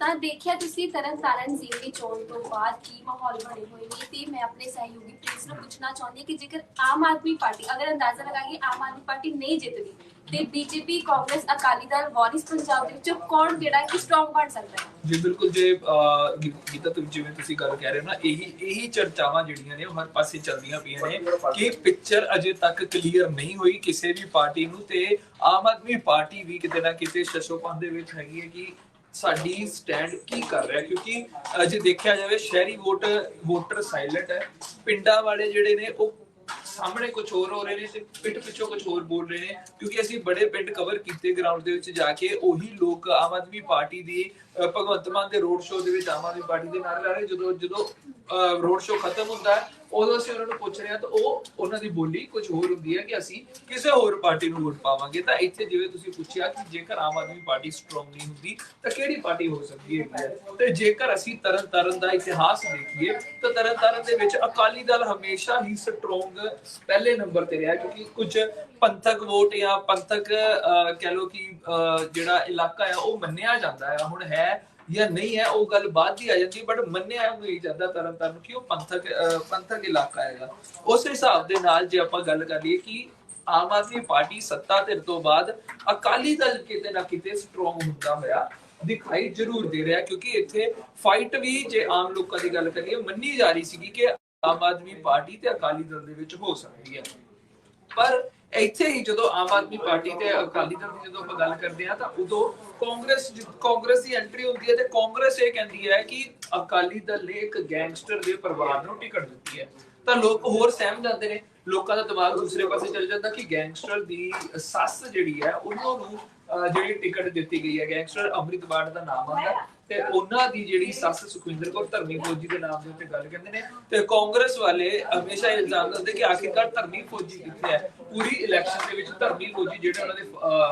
ਤਾਂ ਦੇਖਿਆ ਤੁਸੀਂ ਤਰਨਤਾਰਨ ਜ਼ਿਲ੍ਹੇ ਦੀ ਚੋਣ ਤੋਂ ਬਾਅਦ ਕੀ ਮਾਹੌਲ ਬਣੇ ਹੋਏ ਨੇ ਤੇ ਮੈਂ ਆਪਣੇ ਸਹਿਯੋਗੀ ਪ੍ਰਿੰਸ ਨੂੰ ਪੁੱਛਣਾ ਚਾਹੁੰਦੀ ਕਿ ਜੇਕਰ ਆਮ ਆਦਮੀ ਪਾਰਟੀ, ਅਗਰ ਅੰਦਾਜ਼ਾ ਲਗਾਈਏ ਆਮ ਆਦਮੀ ਪਾਰਟੀ ਨਹੀਂ ਜਿੱਤਦੀ ਤੇ ਬੀਜੇਪੀ, ਕਾਂਗਰਸ, ਅਕਾਲੀ ਦਲ, ਵਾਰਿਸ ਪੰਜਾਬ ਦੇ ਵਿੱਚੋਂ ਕੌਣ ਜਿਹੜਾ ਕਿ ਸਟਰੋਂਗ ਬਣ ਸਕਦਾ ਹੈ? ਜੀ, ਬਿਲਕੁਲ ਜੇ ਗੀਤਾ ਤੁਸੀਂ ਜਿਵੇਂ ਤੁਸੀਂ ਗੱਲ ਕਹਿ ਰਹੇ ਹੋ ਨਾ, ਇਹੀ ਇਹੀ ਚਰਚਾਵਾਂ ਜਿਹੜੀਆਂ ਨੇ ਉਹ ਹਰ ਪਾਸੇ ਚੱਲਦੀਆਂ ਪਈਆਂ ਨੇ ਕਿ ਪਿਕਚਰ ਅਜੇ ਤੱਕ ਕਲੀਅਰ ਨਹੀਂ ਹੋਈ ਕਿਸੇ ਵੀ ਪਾਰਟੀ ਨੂੰ ਤੇ ਆਮ ਆਦਮੀ ਪਾਰਟੀ ਵੀ ਕਿਤੇ ਨਾ ਕਿਤੇ ਸ਼ਸ਼ੋਪਨ ਦੇ ਵਿੱਚ ਹੈਗੀ ਹੈ ਕਿ ਸਾਡੀ ਸਟੈਂਡ ਕੀ ਕਰ ਰਿਹਾ ਕਿਉਂਕਿ ਜੇ ਦੇਖਿਆ ਜਾਵੇ, ਸ਼ਹਿਰੀ ਵੋਟ, ਵੋਟਰ ਸਾਇਲੈਂਟ ਹੈ। ਪਿੰਡਾਂ ਵਾਲੇ ਜਿਹੜੇ ਨੇ, ਉਹ ਸਾਹਮਣੇ ਕੁਝ ਹੋਰ ਹੋ ਰਹੇ ਨੇ ਤੇ ਪਿੱਠ ਪਿੱਛੋਂ ਕੁਝ ਹੋਰ ਬੋਲ ਰਹੇ ਨੇ। ਕਿਉਂਕਿ ਅਸੀਂ ਬੜੇ ਪਿੰਡ ਕਵਰ ਕੀਤੇ ਗਰਾਊਂਡ ਦੇ ਵਿੱਚ ਜਾ ਕੇ, ਉਹੀ ਲੋਕ ਆਮ ਆਦਮੀ ਪਾਰਟੀ ਦੀ ਭਗਵੰਤ ਮਾਨ ਦੇ ਰੋਡ ਸ਼ੋਅ ਦੇ ਵਿੱਚ ਆਮ ਆਦਮੀ ਪਾਰਟੀ ਦੇ ਨਾਰੇ ਲਾ ਰਹੇ। ਜਦੋਂ ਜਦੋਂ ਰੋਡ ਸ਼ੋਅ ਖਤਮ ਹੁੰਦਾ ਹੈ ਉਦੋਂ ਅਸੀਂ ਉਹਨਾਂ ਨੂੰ ਪੁੱਛ ਰਹੇ ਹਾਂ ਤਾਂ ਉਹ ਉਹਨਾਂ ਦੀ ਬੋਲੀ ਕੁਝ ਹੋਰ ਹੁੰਦੀ ਹੈ ਕਿ ਅਸੀਂ ਕਿਸੇ ਹੋਰ ਪਾਰਟੀ ਨੂੰ ਵੋਟ ਪਾਵਾਂਗੇ। ਤਾਂ ਇੱਥੇ ਜਿਵੇਂ ਤੁਸੀਂ ਪੁੱਛਿਆ ਕਿ ਜੇਕਰ ਆਮ ਆਦਮੀ ਪਾਰਟੀ ਸਟਰੋਂਗ ਨਹੀਂ ਹੁੰਦੀ ਤਾਂ ਕਿਹੜੀ ਪਾਰਟੀ ਹੋ ਸਕਦੀ ਹੈ? ਤੇ ਜੇਕਰ ਅਸੀਂ ਤਰਨ ਤਾਰਨ ਦਾ ਇਤਿਹਾਸ ਦੇਖੀਏ ਤਾਂ ਤਰਨ ਤਾਰਨ ਦੇ ਵਿੱਚ ਅਕਾਲੀ ਦਲ ਹਮੇਸ਼ਾ ਹੀ ਸਟਰੋਂਗ ਪਹਿਲੇ ਨੰਬਰ ਤੇ ਰਿਹਾ ਕਿਉਂਕਿ ਕੁਝ ਪੰਥਕ ਵੋਟ ਜਾਂ ਪੰਥਕ ਅਹ, ਕਹਿ ਲੋ ਕਿ ਅਹ, ਜਿਹੜਾ ਇਲਾਕਾ ਹੈ ਉਹ ਮੰਨਿਆ ਜਾਂਦਾ ਹੈ। ਹੁਣ ਹੈ ਜਾਂ ਨਹੀਂ ਹੈ, ਉਹ ਗੱਲ ਬਾਅਦ ਦੀ ਆ ਜਾਂਦੀ ਬਟ ਮੰਨਿਆ ਉਹਨੂੰ ਜਾਂਦਾ ਤਰਨ ਤਾਰਨ ਕਿ ਉਹ ਪੰਥਕ ਪੰਥਕ ਇਲਾਕਾ ਹੈਗਾ। ਉਸ ਹਿਸਾਬ ਦੇ ਨਾਲ ਜੇ ਆਪਾਂ ਗੱਲ ਕਰ ਲਈਏ ਕਿ ਆਮ ਆਦਮੀ ਪਾਰਟੀ ਸੱਤਾ ਧਿਰ ਤੋਂ ਬਾਅਦ ਅਕਾਲੀ ਦਲ ਕਿਤੇ ਨਾ ਕਿਤੇ ਸਟਰੋਂਗ ਹੁੰਦਾ ਹੋਇਆ ਦਿਖਾਈ ਜ਼ਰੂਰ ਦੇ ਰਿਹਾ, ਕਿਉਂਕਿ ਇੱਥੇ ਫਾਈਟ ਵੀ ਜੇ ਆਮ ਲੋਕਾਂ ਦੀ ਗੱਲ ਕਰੀਏ ਮੰਨੀ ਜਾ ਰਹੀ ਸੀਗੀ ਕਿ ਆਮ ਆਦਮੀ ਪਾਰਟੀ ਤੇ ਅਕਾਲੀ ਦਲ ਦੇ ਵਿੱਚ ਹੋ ਸਕਦੀ ਹੈ। ਪਰ ਇੱਥੇ ਹੀ ਜਦੋਂ ਆਮ ਆਦਮੀ ਪਾਰਟੀ ਤੇ ਅਕਾਲੀ ਦਲ ਦੀ ਜਦੋਂ ਆਪਾਂ ਗੱਲ ਕਰਦੇ ਆ ਤਾਂ ਉਦੋਂ ਕਾਂਗਰਸ ਕਾਂਗਰਸ ਦੀ ਐਂਟਰੀ ਹੁੰਦੀ ਹੈ ਤੇ ਕਾਂਗਰਸ ਇਹ ਕਹਿੰਦੀ ਹੈ ਕਿ ਅਕਾਲੀ ਦਲ ਨੇ ਇੱਕ ਗੈਂਗਸਟਰ ਦੇ ਪਰਿਵਾਰ ਨੂੰ ਟਿਕਟ ਦਿੱਤੀ ਹੈ। ਤਾਂ ਲੋਕ ਹੋਰ ਸਹਿਮ ਜਾਂਦੇ ਨੇ, ਲੋਕਾਂ ਦਾ ਦਿਮਾਗ ਦੂਸਰੇ ਪਾਸੇ ਚੱਲ ਜਾਂਦਾ ਕਿ ਗੈਂਗਸਟਰ ਦੀ ਸੱਸ ਜਿਹੜੀ ਹੈ ਉਹਨਾਂ ਨੂੰ ਜਿਹੜੀ ਟਿਕਟ ਦਿੱਤੀ ਗਈ ਹੈ। ਗੈਂਗਸਟਰ ਅੰਮ੍ਰਿਤਬਾੜ ਦਾ ਨਾਮ ਆਉਂਦਾ ਤੇ ਉਹਨਾਂ ਦੀ ਜਿਹੜੀ ਸੱਸ ਸੁਖਵਿੰਦਰ ਕੌਰ, ਧਰਮੀ ਫੌਜੀ ਦੇ ਨਾਮ ਦੇ ਉੱਤੇ ਗੱਲ ਕਹਿੰਦੇ ਨੇ ਤੇ ਕਾਂਗਰਸ ਵਾਲੇ ਹਮੇਸ਼ਾ ਇਹ ਇਲਜ਼ਾਮ ਲਾਉਂਦੇ ਕਿ ਆਖਿਰਕਾਰ ਧਰਮੀ ਫੌਜੀ ਕਿੱਥੇ ਹੈ? ਪੂਰੀ ਇਲੈਕਸ਼ਨ ਦੇ ਵਿੱਚ ਧਰਮੀ ਫੌਜੀ ਜਿਹੜੇ ਉਹਨਾਂ ਦੇ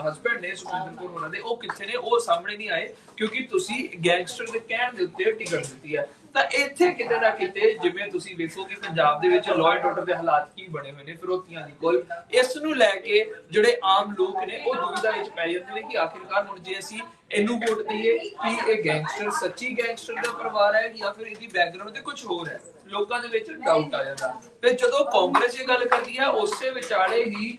ਹਸਬੰਡ ਨੇ ਸੁਖਵਿੰਦਰ ਕੌਰ ਉਹਨਾਂ ਦੇ, ਉਹ ਕਿੱਥੇ ਨੇ? ਉਹ ਸਾਹਮਣੇ ਨਹੀਂ ਆਏ ਕਿਉਂਕਿ ਤੁਸੀਂ ਗੈਂਗਸਟਰ ਦੇ ਕਹਿਣ ਦੇ ਉੱਤੇ ਟਿਕਟ ਦਿੱਤੀ ਹੈ। ਤਾਂ ਇੱਥੇ ਕਿਤੇ ਨਾ ਕਿਤੇ ਜਿਵੇਂ ਤੁਸੀਂ ਵੇਖੋ ਕਿ ਪੰਜਾਬ ਦੇ ਵਿੱਚ ਲਾਅ ਆਰਡਰ ਦੇ ਹਾਲਾਤ ਕੀ ਬਣੇ ਹੋਏ ਨੇ, ਫਿਰੋਤੀਆਂ ਦੀ ਕੋਲ ਇਸ ਨੂੰ ਲੈ ਕੇ ਜਿਹੜੇ ਆਮ ਲੋਕ ਨੇ, ਉਹ ਦੁਵਿਧਾ ਵਿੱਚ ਪੈ ਜਾਂਦੇ ਨੇ ਕਿ ਆਖਿਰਕਾਰ ਹੁਣ ਜੇ ਅਸੀਂ ਇਹਨੂੰ ਵੋਟ ਦਈਏ, ਕਿ ਇਹ ਗੈਂਗਸਟਰ ਸੱਚੀ ਗੈਂਗਸਟਰ ਦਾ ਪਰਿਵਾਰ ਹੈ ਜਾਂ ਫਿਰ ਇਹਦੀ ਬੈਕਗ੍ਰਾਉਂਡ ਤੇ ਕੁਝ ਹੋਰ ਹੈ? ਲੋਕਾਂ ਦੇ ਵਿੱਚ ਡਾਊਟ ਆ ਜਾਂਦਾ। ਤੇ ਜਦੋਂ ਕਾਂਗਰਸ ਇਹ ਗੱਲ ਕਰਦੀ ਹੈ ਉਸੇ ਵਿਚਾਲੇ ਹੀ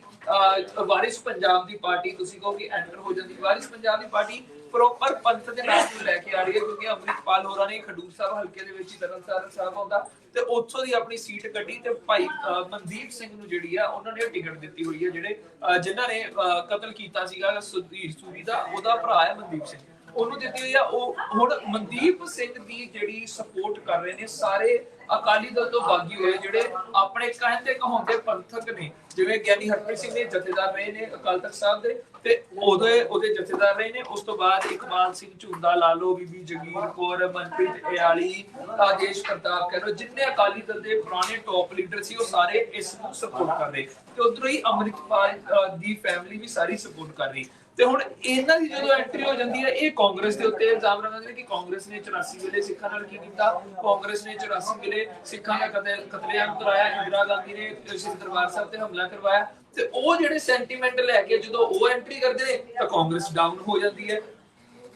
ਵਾਰਿਸ ਪੰਜਾਬ ਦੀ ਪਾਰਟੀ ਤੁਸੀਂ ਕਹੋ ਕਿ ਐਂਟਰ ਹੋ ਜਾਂਦੀ। ਵਾਰਿਸ ਪੰਜਾਬ ਦੀ ਪਾਰਟੀ ਪ੍ਰੋਪਰ ਪੰਥ ਦੇ ਨਾਮ ਨੂੰ ਲੈ ਕੇ ਆ ਰਹੀ ਹੈ ਕਿਉਂਕਿ ਅੰਮ੍ਰਿਤਪਾਲ ਹੋਰਾਂ ਨੇ ਖਡੂਰ ਸਾਹਿਬ ਹਲਕੇ ਦੇ ਵਿੱਚ ਹੀ ਤਰਨਤਾਰਨ ਸਾਹਿਬ ਆਉਂਦਾ। ਤੇ ਉੱਥੋਂ ਦੀ ਆਪਣੀ ਸੀਟ ਕੱਢੀ ਤੇ ਭਾਈ ਮਨਦੀਪ ਸਿੰਘ ਨੂੰ ਜਿਹੜੀ ਆ ਉਹਨਾਂ ਨੇ ਟਿਕਟ ਦਿੱਤੀ ਹੋਈ ਹੈ ਜਿਹੜੇ ਅਹ, ਜਿਨ੍ਹਾਂ ਨੇ ਕਤਲ ਕੀਤਾ ਸੀਗਾ ਸੁਧੀਰ ਸੂਰੀ ਦਾ ਉਹਦਾ ਭਰਾ ਹੈ ਮਨਦੀਪ ਸਿੰਘ। ਉਹਨੂੰ ਦਿੱਤੀ ਹੋਈ ਆ। ਉਹ ਹੁਣ ਮਨਦੀਪ ਸਿੰਘ ਦੀ ਜਿਹੜੀ ਸਪੋਰਟ ਕਰ ਰਹੇ ਨੇ, ਸਾਰੇ ਅਕਾਲੀ ਦਲ ਤੋਂ ਬਾਗੀ ਹੋਏ ਜਿਹੜੇ ਆਪਣੇ ਕਹਿੰਦੇ ਕਹਾਉਂਦੇ ਪੰਥਕ ਨੇ। ਜਿਵੇਂ ਗਿਆਨੀ ਹਰਪ੍ਰੀਤ ਸਿੰਘ ਨੇ ਜਥੇਦਾਰ ਰਹੇ ਨੇ ਅਕਾਲ ਤਖਤ ਸਾਹਿਬ ਦੇ ਤੇ ਉਹਦੇ ਉਹਦੇ ਜਥੇਦਾਰ ਰਹੇ ਨੇ। ਉਸ ਤੋਂ ਬਾਅਦ ਇਕਬਾਲ ਸਿੰਘ ਝੁੰਦਾ ਲਾਲੋ ਬੀਬੀ ਜਗੀਰ ਕੌਰ, ਮਨਪ੍ਰੀਤ ਇਆਲੀ ਆਦੇਸ਼ ਪ੍ਰਤਾਪ ਕਹਿ ਜਿੰਨੇ ਅਕਾਲੀ ਦਲ ਦੇ ਪੁਰਾਣੇ ਟੌਪ ਲੀਡਰ ਸੀ, ਉਹ ਸਾਰੇ ਇਸ ਨੂੰ ਸਪੋਰਟ ਕਰ ਰਹੇ। ਤੇ ਉਧਰੋਂ ਹੀ ਅੰਮ੍ਰਿਤਪਾਲ ਦੀ ਫੈਮਿਲੀ ਵੀ ਸਾਰੀ ਸਪੋਰਟ ਕਰ ਰਹੀ। ਤੇ ਹੁਣ ਇਹਨਾਂ ਦੀ ਜਦੋਂ ਐਂਟਰੀ ਹੋ ਜਾਂਦੀ ਹੈ, ਇਹ ਕਾਂਗਰਸ ਦੇ ਉੱਤੇ ਇਲਜ਼ਾਮ ਲਗਾਉਂਦੇ ਨੇ ਕਿ ਕਾਂਗਰਸ ਨੇ 84 ਵੇਲੇ ਸਿੱਖਾਂ ਨਾਲ ਕੀ ਕੀਤਾ? ਕਾਂਗਰਸ ਨੇ 84 ਵੇਲੇ ਸਿੱਖਾਂ ਦਾ ਕਤਲ, ਕਤਲੇਆਮ ਕਰਾਇਆ, ਇੰਦਰਾ ਗਾਂਧੀ ਨੇ ਸ੍ਰੀ ਦਰਬਾਰ ਸਾਹਿਬ ਤੇ ਹਮਲਾ ਕਰਵਾਇਆ। ਤੇ ਉਹ ਜਿਹੜੇ ਸੈਂਟੀਮੈਂਟ ਲੈ ਕੇ ਜਦੋਂ ਉਹ ਐਂਟਰੀ ਕਰਦੇ ਨੇ, ਤਾਂ ਕਾਂਗਰਸ ਡਾਊਨ ਹੋ ਜਾਂਦੀ ਹੈ।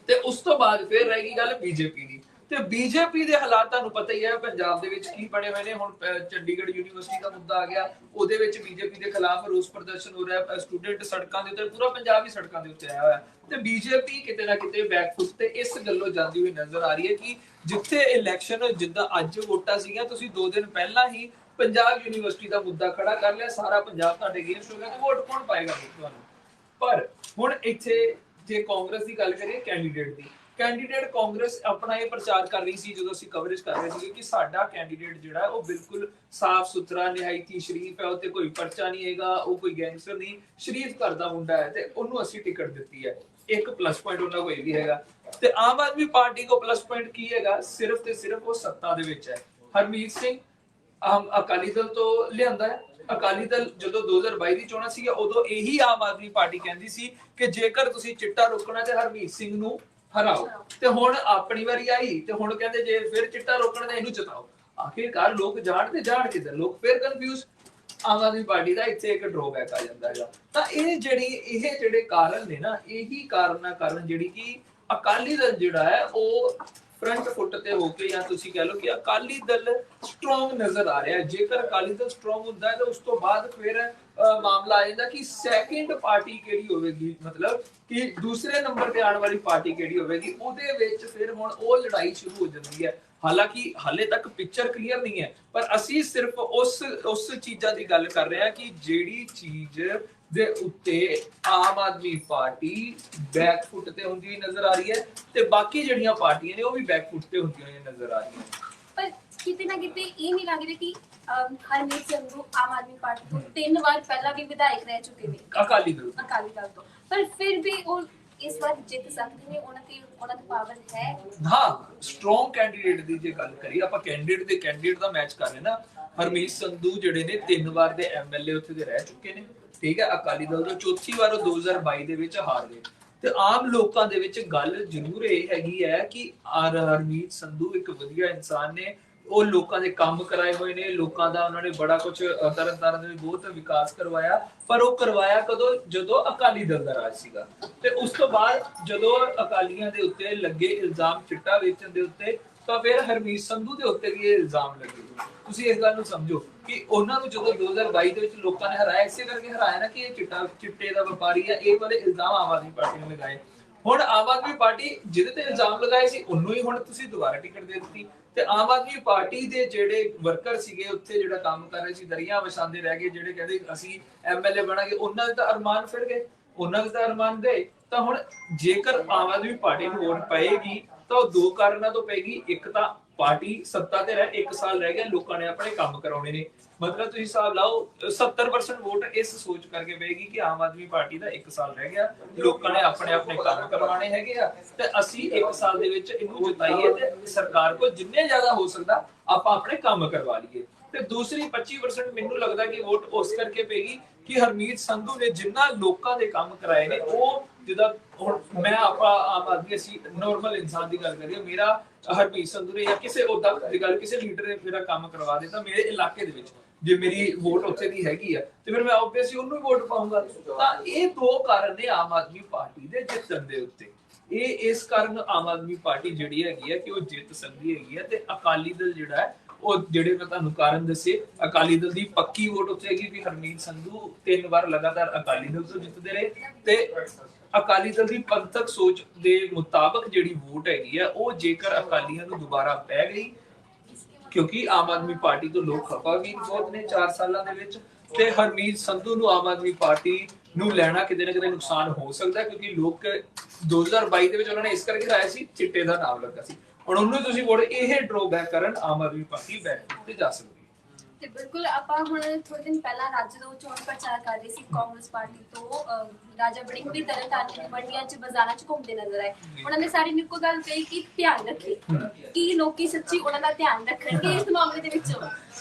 ਤੇ ਉਸ ਤੋਂ ਬਾਅਦ ਫਿਰ ਰਹਿ ਗਈ ਗੱਲ ਬੀਜੇਪੀ ਦੀ। ਤੇ ਬੀਜੇਪੀ ਦੇ ਹਾਲਾਤ ਤੁਹਾਨੂੰ ਪਤਾ ਹੀ ਹੈ, ਪੰਜਾਬ ਦੇ ਵਿੱਚ ਕੀ ਬਣੇ ਹੋਏ ਨੇ। ਹੁਣ ਚੰਡੀਗੜ੍ਹ ਯੂਨੀਵਰਸਿਟੀ ਦਾ ਮੁੱਦਾ ਆ ਗਿਆ। ਉਹਦੇ ਵਿੱਚ ਬੀਜੇਪੀ ਦੇ ਖਿਲਾਫ ਰੋਸ ਪ੍ਰਦਰਸ਼ਨ ਹੋ ਰਿਹਾ ਸਟੂਡੈਂਟ ਸੜਕਾਂ ਦੇ ਉੱਤੇ, ਪੂਰਾ ਪੰਜਾਬ ਹੀ ਸੜਕਾਂ ਦੇ ਉੱਤੇ ਆਇਆ ਹੋਇਆ ਤੇ ਬੀਜੇਪੀ ਕਿਤੇ ਨਾ ਕਿਤੇ ਬੈਕਫੁੱਟ ਤੇ ਇਸ ਗੱਲੋਂ ਜਾਂਦੀ ਹੋਈ ਨਜ਼ਰ ਆ ਰਹੀ ਹੈ ਕਿ ਜਿੱਥੇ ਇਲੈਕਸ਼ਨ ਜਿੱਦਾਂ ਅੱਜ ਵੋਟਾਂ ਸੀਗੀਆਂ, ਤੁਸੀਂ 2 ਦਿਨ ਪਹਿਲਾਂ ਹੀ ਪੰਜਾਬ ਯੂਨੀਵਰਸਿਟੀ ਦਾ ਮੁੱਦਾ ਖੜਾ ਕਰ ਲਿਆ। ਸਾਰਾ ਪੰਜਾਬ ਤੁਹਾਡੇ ਅਗੇਂਸਟ ਹੋ ਗਿਆ ਤੇ ਵੋਟ ਕੌਣ ਪਾਏਗਾ ਤੁਹਾਨੂੰ? ਪਰ ਹੁਣ ਇੱਥੇ ਜੇ ਕਾਂਗਰਸ ਦੀ ਗੱਲ ਕਰੀਏ ਕੈਂਡੀਡੇਟ ਦੀ ਕੈਂਡੀਡੇਟ ਕਾਂਗਰਸ ਆਪਣਾ ਇਹ ਪ੍ਰਚਾਰ ਕਰ ਰਹੀ ਸੀ ਜਦੋਂ ਅਸੀਂ ਕਵਰੇਜ ਕਰ ਰਹੇ ਸੀ ਕਿ ਸਾਡਾ ਕੈਂਡੀਡੇਟ ਜਿਹੜਾ ਉਹ ਬਿਲਕੁਲ ਸਾਫ਼ ਸੁਥਰਾ, ਨਿਹਾਇਤੀ ਸ਼ਰੀਫ ਹੈ ਉੱਤੇ ਕੋਈ ਪਰਚਾ ਨਹੀਂ ਹੈਗਾ, ਉਹ ਕੋਈ ਗੈਂਗਸਟਰ ਨਹੀਂ, ਸ਼ਰੀਫ ਘਰ ਦਾ ਮੁੰਡਾ ਹੈ ਤੇ ਉਹਨੂੰ ਅਸੀਂ ਟਿਕਟ ਦਿੱਤੀ ਹੈ। ਇੱਕ ਪਲੱਸ ਪੁਆਇੰਟ ਉਹਨਾਂ ਕੋਲ ਇਹ ਵੀ ਹੈਗਾ। ਤੇ ਆਮ ਆਦਮੀ ਪਾਰਟੀ ਕੋ ਪਲੱਸ ਪੁਆਇੰਟ ਕੀ ਹੈਗਾ? ਸਿਰਫ ਤੇ ਸਿਰਫ ਉਹ ਸੱਤਾ ਦੇ ਵਿੱਚ ਹੈ। ਹਰਮੀਤ ਸਿੰਘ, ਆਮ ਅਕਾਲੀ ਦਲ ਤੋਂ ਲਿਆਂਦਾ ਹੈ। ਅਕਾਲੀ ਦਲ ਜਦੋਂ 2022 ਦੀ ਚੋਣਾਂ ਸੀ ਉਦੋਂ ਇਹੀ ਆਮ ਆਦਮੀ ਪਾਰਟੀ ਕਹਿੰਦੀ ਸੀ ਕਿ ਜੇਕਰ ਤੁਸੀਂ ਚਿੱਟਾ ਰੋਕਣਾ ਤੇ ਹਰਮੀਤ ਸਿੰਘ ਨੂੰ ਹਰਾਓ ਤੇ ਹੁਣ ਆਪਣੀ ਵਾਰੀ ਆਈ, ਤੇ ਹੁਣ ਕਹਿੰਦੇ ਜੇ ਫਿਰ ਚਿੱਟਾ ਰੋਕਣ ਦਾ ਇਹਨੂੰ ਚਤਾਓ। ਆਖਿਰਕਾਰ ਲੋਕ ਜਾਣ ਤੇ ਜਾਣ ਕਿੱਧਰ, ਲੋਕ ਫਿਰ ਕਨਫਿਊਜ਼ ਆਮ ਆਦਮੀ ਪਾਰਟੀ ਦਾ ਇੱਥੇ ਇੱਕ ਡਰੋਬੈਕ ਆ ਜਾਂਦਾ ਹੈਗਾ ਤਾਂ ਇਹ ਜਿਹੜੀ, ਇਹ ਜਿਹੜੇ ਕਾਰਨ ਨੇ ਨਾ, ਇਹੀ ਕਾਰਨਾਂ ਕਾਰਨ ਜਿਹੜੀ ਕਿ ਅਕਾਲੀ ਦਲ ਜਿਹੜਾ ਹੈ, ਉਹ ਫਰੰਟ ਫੁੱਟ ਤੇ ਹੋ ਕੇ ਜਾਂ ਤੁਸੀਂ ਕਹਿ ਲਓ ਕਿ ਅਕਾਲੀ ਦਲ ਸਟਰੋਂਗ ਨਜ਼ਰ ਆ ਰਿਹਾ ਜੇਕਰ ਅਕਾਲੀ ਦਲ ਸਟਰੋਂਗ ਹੁੰਦਾ ਹੈ ਤਾਂ ਉਸ ਤੋਂ ਬਾਅਦ ਫਿਰ ਮਾਮਲਾ ਆ ਜਾਂਦਾ ਕਿ ਸੈਕਿੰਡ ਪਾਰਟੀ ਕਿਹੜੀ ਹੋਵੇਗੀ? ਮਤਲਬ ਕਿ ਦੂਸਰੇ ਨੰਬਰ ਤੇ ਆਉਣ ਵਾਲੀ ਪਾਰਟੀ ਕਿਹੜੀ ਹੋਵੇਗੀ? ਉਹਦੇ ਵਿੱਚ ਫਿਰ ਹੁਣ ਉਹ ਲੜਾਈ ਸ਼ੁਰੂ ਹੋ ਜਾਂਦੀ ਹੈ। ਹਾਲਾਂਕਿ ਹਾਲੇ ਤੱਕ ਪਿਕਚਰ ਕਲੀਅਰ ਨਹੀਂ ਹੈ, ਪਰ ਅਸੀਂ ਸਿਰਫ ਉਸ ਉਸ ਚੀਜ਼ਾਂ ਦੀ ਗੱਲ ਕਰ ਰਹੇ ਹਾਂ ਕਿ ਜਿਹੜੀ ਚੀਜ਼ ਦੇ ਉੱਤੇ ਆਮ ਆਦਮੀ ਪਾਰਟੀ ਬੈਕ ਫੁੱਟ ਤੇ ਹੁੰਦੀ ਹੋਈ ਨਜ਼ਰ ਆ ਰਹੀ ਹੈ ਤੇ ਬਾਕੀ ਜਿਹੜੀਆਂ ਪਾਰਟੀਆਂ ਨੇ ਉਹ ਵੀ ਬੈਕ ਫੁੱਟ ਤੇ ਹੁੰਦੀਆਂ ਹੋਈਆਂ ਨਜ਼ਰ ਆ ਰਹੀਆਂ ਪਰ ਕਿਤੇ ਨਾ ਕਿਤੇ ਇਹ ਨਹੀਂ ਲੱਗ ਰਿਹਾ ਕਿ ਹਰਮੀਤ ਸੰਧੂ ਆਮ ਆਦਮੀ ਪਾਰਟੀ ਤੋਂ ਤਿੰਨ ਵਾਰ ਪਹਿਲਾਂ ਵੀ ਵਿਧਾਇਕ ਰਹਿ ਚੁੱਕੇ ਨੇ। ਅਕਾਲੀ ਦਲ ਅਕਾਲੀ ਦਲ ਤੋਂ। ਪਰ ਫਿਰ ਵੀ ਉਹ ਇਸ ਵਾਰ ਜਿੱਤ ਸਕਦੇ ਨੇ ਉਹਨਾਂ ਦੀ ਉਹਨਾਂ ਦੀ ਪਾਵਰ ਹੈ। ਹਾਂ ਸਟਰੋਂਗ ਕੈਂਡੀਡੇਟ ਦੀ ਜੇ ਗੱਲ ਕਰੀਏ ਆਪਾਂ ਕੈਂਡੀਡੇਟ ਦੇ ਕੈਂਡੀਡੇਟ ਦਾ ਮੈਚ ਕਰ ਰਹੇ ਨਾ ਹਰਮੀਤ ਸੰਧੂ ਜਿਹੜੇ ਨੇ ਤਿੰਨ ਵਾਰ ਦੇ ਐਮਐਲਏ ਉੱਥੇ ਦੇ ਰਹਿ ਚੁੱਕੇ ਨੇ। ਠੀਕ ਹੈ, ਅਕਾਲੀ ਦਲ ਤੋਂ ਚੌਥੀ ਵਾਰ ਉਹ 2022 ਦੇ ਵਿੱਚ ਹਾਰ ਗਏ। ਤੇ ਆਮ ਲੋਕਾਂ ਦੇ ਵਿੱਚ ਗੱਲ ਜ਼ਰੂਰ ਇਹ ਹੈਗੀ ਹੈ ਕਿ ਹਰ ਹਰਮੀਤ ਸੰਧੂ ਇੱਕ ਵਧੀਆ ਇਨਸਾਨ ਨੇ। ਉਹ ਲੋਕਾਂ ਦੇ ਕੰਮ ਕਰਾਏ ਹੋਏ ਨੇ, ਲੋਕਾਂ ਦਾ ਉਹਨਾਂ ਨੇ ਬੜਾ ਕੁਝ ਤਰਨ ਤਾਰਨ ਦੇ ਬਹੁਤ ਵਿਕਾਸ ਕਰਵਾਇਆ। ਪਰ ਉਹ ਕਰਵਾਇਆ ਕਦੋਂ? ਜਦੋਂ ਅਕਾਲੀ ਦਲ ਦਾ ਰਾਜ ਸੀਗਾ। ਤੇ ਉਸ ਤੋਂ ਬਾਅਦ ਜਦੋਂ ਅਕਾਲੀਆਂ ਦੇ ਉੱਤੇ ਲੱਗੇ ਇਲਜ਼ਾਮ ਚਿੱਟਾ ਵੇਚਣ ਦੇ ਉੱਤੇ, ਤਾਂ ਫਿਰ ਹਰਮੀਤ ਸੰਧੂ ਦੇ ਉੱਤੇ ਵੀ ਇਹ ਇਲਜ਼ਾਮ ਲੱਗੇ ਤੁਸੀਂ ਇਸ ਗੱਲ ਨੂੰ ਸਮਝੋ ਕਿ ਉਹਨਾਂ ਨੂੰ ਜਦੋਂ 2022 ਦੇ ਵਿੱਚ ਲੋਕਾਂ ਨੇ ਹਰਾਇਆ, ਇਸੇ ਕਰਕੇ ਹਰਾਇਆ ਨਾ ਕਿ ਇਹ ਚਿੱਟਾ, ਚਿੱਟੇ ਦਾ ਵਪਾਰੀ ਹੈ ਇਹ ਵਾਲੇ ਇਲਜ਼ਾਮ ਆਮ ਆਦਮੀ ਪਾਰਟੀ ਨੇ ਲਗਾਏ। ਹੁਣ ਆਮ ਆਦਮੀ ਪਾਰਟੀ ਜਿਹਦੇ ਤੇ ਇਲਜ਼ਾਮ ਲਗਾਏ ਸੀ, ਉਹਨੂੰ ਹੀ ਹੁਣ ਤੁਸੀਂ ਦੁਬਾਰਾ ਟਿਕਟ ਦੇ ਦਿੱਤੀ। ਤੇ ਆਮ ਆਦਮੀ ਪਾਰਟੀ ਦੇ ਜਿਹੜੇ ਵਰਕਰ ਸੀਗੇ, ਉੱਥੇ ਜਿਹੜਾ ਕੰਮ ਕਰ ਰਹੇ ਸੀ, ਦਰਿਆ ਵਸਾਉਂਦੇ ਰਹਿ ਗਏ, ਜਿਹੜੇ ਕਹਿੰਦੇ ਅਸੀਂ ਐਮਐਲਏ ਬਣਾਂਗੇ, ਉਹਨਾਂ ਦੇ ਤਾਂ ਅਰਮਾਨ ਫਿਰ ਗਏ। ਉਹਨਾਂ ਦੇ ਤਾਂ ਅਰਮਾਨ ਗਏ। ਤਾਂ ਹੁਣ ਜੇਕਰ ਆਮ ਆਦਮੀ ਪਾਰਟੀ ਨੂੰ ਵੋਟ ਪਏਗੀ, ਤਾਂ ਉਹ ਦੋ ਕਾਰਨਾਂ ਤੋਂ ਪਏਗੀ। ਇੱਕ ਤਾਂ ਪਾਰਟੀ ਸੱਤਾ ਤੇ ਰਹਿ, ਇੱਕ ਸਾਲ ਰਹਿ ਗਿਆ, ਲੋਕਾਂ ਨੇ ਆਪਣੇ ਕੰਮ ਕਰਾਉਣੇ ਨੇ। ਮਤਲਬ ਤੁਸੀਂ ਹਿਸਾਬ ਲਾਓ 70% ਵੋਟ ਇਸ ਸੋਚ ਕਰਕੇ ਪਏਗੀ ਕਿ ਆਮ ਆਦਮੀ ਪਾਰਟੀ ਦਾ 1 ਸਾਲ ਰਹਿ ਗਿਆ, ਲੋਕਾਂ ਨੇ ਆਪਣੇ ਆਪਣੇ ਕੰਮ ਕਰਵਾਉਣੇ ਹੈਗੇ ਆ। ਤੇ ਅਸੀਂ 1 ਸਾਲ ਦੇ ਵਿੱਚ ਇਹਨੂੰ ਜਿਤਾਈਏ ਤੇ ਸਰਕਾਰ ਕੋਲ ਜਿੰਨੇ ਜ਼ਿਆਦਾ ਹੋ ਸਕਦਾ, ਆਪਾਂ ਆਪਣੇ ਕੰਮ ਕਰਵਾ ਲਈਏ। ਤੇ ਦੂਸਰੀ 25% ਮੈਨੂੰ ਲੱਗਦਾ ਕਿ ਵੋਟ ਉਸ ਕਰਕੇ ਪਏਗੀ ਕਿ ਹਰਮੀਤ ਸੰਧੂ ਨੇ ਜਿੰਨਾ ਲੋਕਾਂ ਦੇ ਕੰਮ ਕਰਾਏ ਨੇ, ਉਹ ਜਿਹਦਾ ਮੈਂ ਆਪਾਂ ਆਮ ਆਦਮੀ, ਅਸੀਂ ਨਾਰਮਲ ਇਨਸਾਨ ਦੀ ਗੱਲ ਕਰੀਏ, ਮੇਰਾ ਹਰਮੀਤ ਸੰਧੂ ਨੇ ਜਾਂ ਕਿਸੇ ਉਹਦਾ ਦੀ ਗੱਲ, ਕਿਸੇ ਲੀਡਰ ਨੇ ਮੇਰਾ ਕੰਮ ਕਰਵਾ ਦਿੱਤਾ ਮੇਰੇ ਇਲਾਕੇ ਦੇ ਵਿੱਚ, ਜੇ ਮੇਰੀ ਵੋਟ ਉੱਥੇ ਦੀ ਹੈਗੀ ਆ, ਤੇ ਫਿਰ ਮੈਂ ਆਬਵੀਅਸਲੀ ਉਹਨੂੰ ਹੀ ਵੋਟ ਪਾਉਂਗਾ ਤਾਂ ਇਹ ਦੋ ਕਾਰਨ ਨੇ ਆਮ ਆਦਮੀ ਪਾਰਟੀ ਦੇ ਜਿੱਤਣ ਦੇ ਉੱਤੇ। ਇਹ ਇਸ ਕਾਰਨ ਆਮ ਆਦਮੀ ਪਾਰਟੀ ਜਿਹੜੀ ਹੈਗੀ ਹੈ ਕਿ ਉਹ ਜਿੱਤ ਸਕਦੀ ਹੈਗੀ ਹੈ ਤੇ ਅਕਾਲੀ ਦਲ ਜਿਹੜਾ ਹੈ ਉਹ ਜਿਹੜੇ ਮੈਂ ਤੁਹਾਨੂੰ ਕਾਰਨ ਦੱਸੇ, ਅਕਾਲੀ ਦਲ ਦੀ ਪੱਕੀ ਵੋਟ ਉੱਥੇ ਹੈਗੀ ਵੀ ਹਰਮੀਤ ਸੰਧੂ ਤਿੰਨ ਵਾਰ ਲਗਾਤਾਰ ਅਕਾਲੀ ਦਲ ਤੋਂ ਜਿੱਤਦੇ ਰਹੇ ਤੇ ਅਕਾਲੀ ਦਲ ਦੀ ਪੰਥਕ ਸੋਚ ਦੇ ਮੁਤਾਬਕ ਜਿਹੜੀ ਵੋਟ ਹੈਗੀ ਆ, ਉਹ ਜੇਕਰ ਅਕਾਲੀਆਂ ਨੂੰ ਦੁਬਾਰਾ ਪੈ ਗਈ, ਕਿਉਂਕਿ ਆਮ ਆਦਮੀ ਪਾਰਟੀ ਤੋਂ ਲੋਕ ਖਪਾ ਵੀ ਬਹੁਤ ਨੇ 4 ਸਾਲਾਂ ਦੇ ਵਿੱਚ ਤੇ ਹਰਮੀਤ ਸੰਧੂ ਨੂੰ ਆਮ ਆਦਮੀ ਪਾਰਟੀ ਨੂੰ ਲੈਣਾ ਕਿਤੇ ਨਾ ਕਿਤੇ ਨੁਕਸਾਨ ਹੋ ਸਕਦਾ ਕਿਉਂਕਿ ਲੋਕ 2022 ਦੇ ਵਿੱਚ ਉਹਨਾਂ ਨੇ ਇਸ ਕਰਕੇ ਲਾਇਆ ਸੀ, ਚਿੱਟੇ ਦਾ ਨਾਮ ਲੱਗਾ ਸੀ। ਹੁਣ ਉਹਨੂੰ ਤੁਸੀਂ ਵੋਟ ਇਹ ਡਰੋਬੈਕ ਕਰਨ ਆਮ ਆਦਮੀ ਪਾਰਟੀ ਬੈਕ ਤੇ ਜਾ ਸਕਦੀ ਹੈ। ਤੇ ਬਿਲਕੁਲ ਆਪਾਂ ਹੁਣ ਥੋੜੇ ਦਿਨ ਪਹਿਲਾਂ ਰਾਜ ਤੋਂ ਚੋਣ ਪ੍ਰਚਾਰ ਕਰ ਰਹੇ ਸੀ ਕਾਂਗਰਸ ਪਾਰਟੀ ਤੋਂ ਅਹ, ਰਾਜਾ ਵੜਿੰਗ ਵੀ ਤਰਨਤਾਰਨ ਦੀ ਮੰਡੀਆਂ 'ਚ ਬਾਜ਼ਾਰਾਂ 'ਚ ਘੁੰਮਦੇ ਨਜ਼ਰ ਆਏ। ਉਹਨਾਂ ਨੇ ਸਾਰੀ ਨਿੱਕੋ ਗੱਲ ਕਹੀ ਕਿ ਧਿਆਨ ਰੱਖੇ ਕਿ ਲੋਕੀ ਸੱਚੀ ਉਹਨਾਂ ਦਾ ਧਿਆਨ ਰੱਖਣਗੇ ਇਸ ਮਾਮਲੇ ਦੇ ਵਿੱਚ।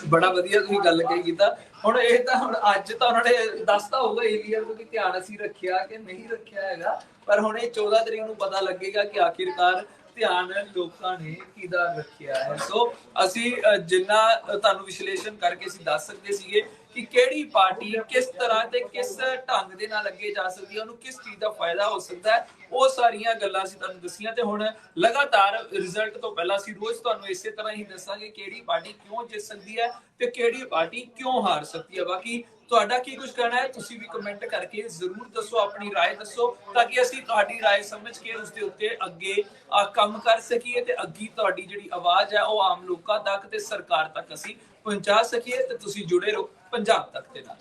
ਬੜਾ ਵਧੀਆ ਤੁਸੀਂ ਗੱਲ ਕਹੀ ਕੀਤਾ। ਹੁਣ ਇਹ ਤਾਂ ਹੁਣ ਅੱਜ ਤਾਂ ਉਹਨਾਂ ਨੇ ਦੱਸਤਾ ਹੋਊਗਾ ਏਲੀਅਨ ਨੂੰ ਕਿ ਧਿਆਨ ਅਸੀਂ ਰੱਖਿਆ ਕਿ ਨਹੀਂ ਰੱਖਿਆ ਹੈਗਾ। ਪਰ ਹੁਣ ਇਹ 14 ਤਰੀਕ ਨੂੰ ਪਤਾ ਲੱਗੇਗਾ ਕਿ ਆਖਿਰਕਾਰ ਧਿਆਨ ਲੋਕਾਂ ਨੇ ਕਿਹਦਾ ਰੱਖਿਆ ਹੈ? ਸੋ ਅਸੀਂ ਅ, ਜਿੰਨਾ ਤੁਹਾਨੂੰ ਵਿਸ਼ਲੇਸ਼ਣ ਕਰਕੇ ਅਸੀਂ ਦੱਸ ਸਕਦੇ ਸੀਗੇ ਕਿ ਕਿਹੜੀ ਪਾਰਟੀ ਕਿਸ ਤਰ੍ਹਾਂ ਤੇ ਕਿਸ ਢੰਗ ਦੇ ਨਾਲ ਅੱਗੇ ਜਾ ਸਕਦੀ ਹੈ ਉਹਨੂੰ ਕਿਸ ਚੀਜ਼ ਦਾ ਫਾਇਦਾ ਹੋ ਸਕਦਾ ਹੈ ਉਹ ਸਾਰੀਆਂ ਗੱਲਾਂ ਅਸੀਂ ਤੁਹਾਨੂੰ ਦੱਸੀਆਂ ਤੇ ਹੁਣ ਲਗਾਤਾਰ ਰਿਜ਼ਲਟ ਤੋਂ ਪਹਿਲਾਂ ਅਸੀਂ ਰੋਜ਼ ਤੁਹਾਨੂੰ ਇਸੇ ਤਰ੍ਹਾਂ ਹੀ ਦੱਸਾਂਗੇ ਕਿਹੜੀ ਪਾਰਟੀ ਕਿਉਂ ਜਿੱਤ ਸਕਦੀ ਹੈ ਤੇ ਕਿਹੜੀ ਪਾਰਟੀ ਕਿਉਂ ਹਾਰ ਸਕਦੀ ਹੈ ਬਾਕੀ ਤੁਹਾਡਾ ਕੀ ਕੁਝ ਕਹਿਣਾ ਹੈ ਤੁਸੀਂ ਵੀ ਕਮੈਂਟ ਕਰਕੇ ਜ਼ਰੂਰ ਦੱਸੋ ਆਪਣੀ رائے ਦੱਸੋ ਤਾਂ ਕਿ ਅਸੀਂ ਤੁਹਾਡੀ رائے ਸਮਝ ਕੇ ਉਸ ਦੇ ਉੱਤੇ ਅੱਗੇ ਅ, ਕੰਮ ਕਰ ਸਕੀਏ ਤੇ ਅੱਗੀ ਤੁਹਾਡੀ ਜਿਹੜੀ ਆਵਾਜ਼ ਹੈ ਉਹ ਆਮ ਲੋਕਾਂ ਤੱਕ ਤੇ ਸਰਕਾਰ ਤੱਕ ਅਸੀਂ ਪਹੁੰਚਾ ਸਕੀਏ ਤੇ ਤੁਸੀਂ ਜੁੜੇ ਰਹੋ ਪੰਜਾਬ ਤੱਕ ਦੇ ਨਾਲ।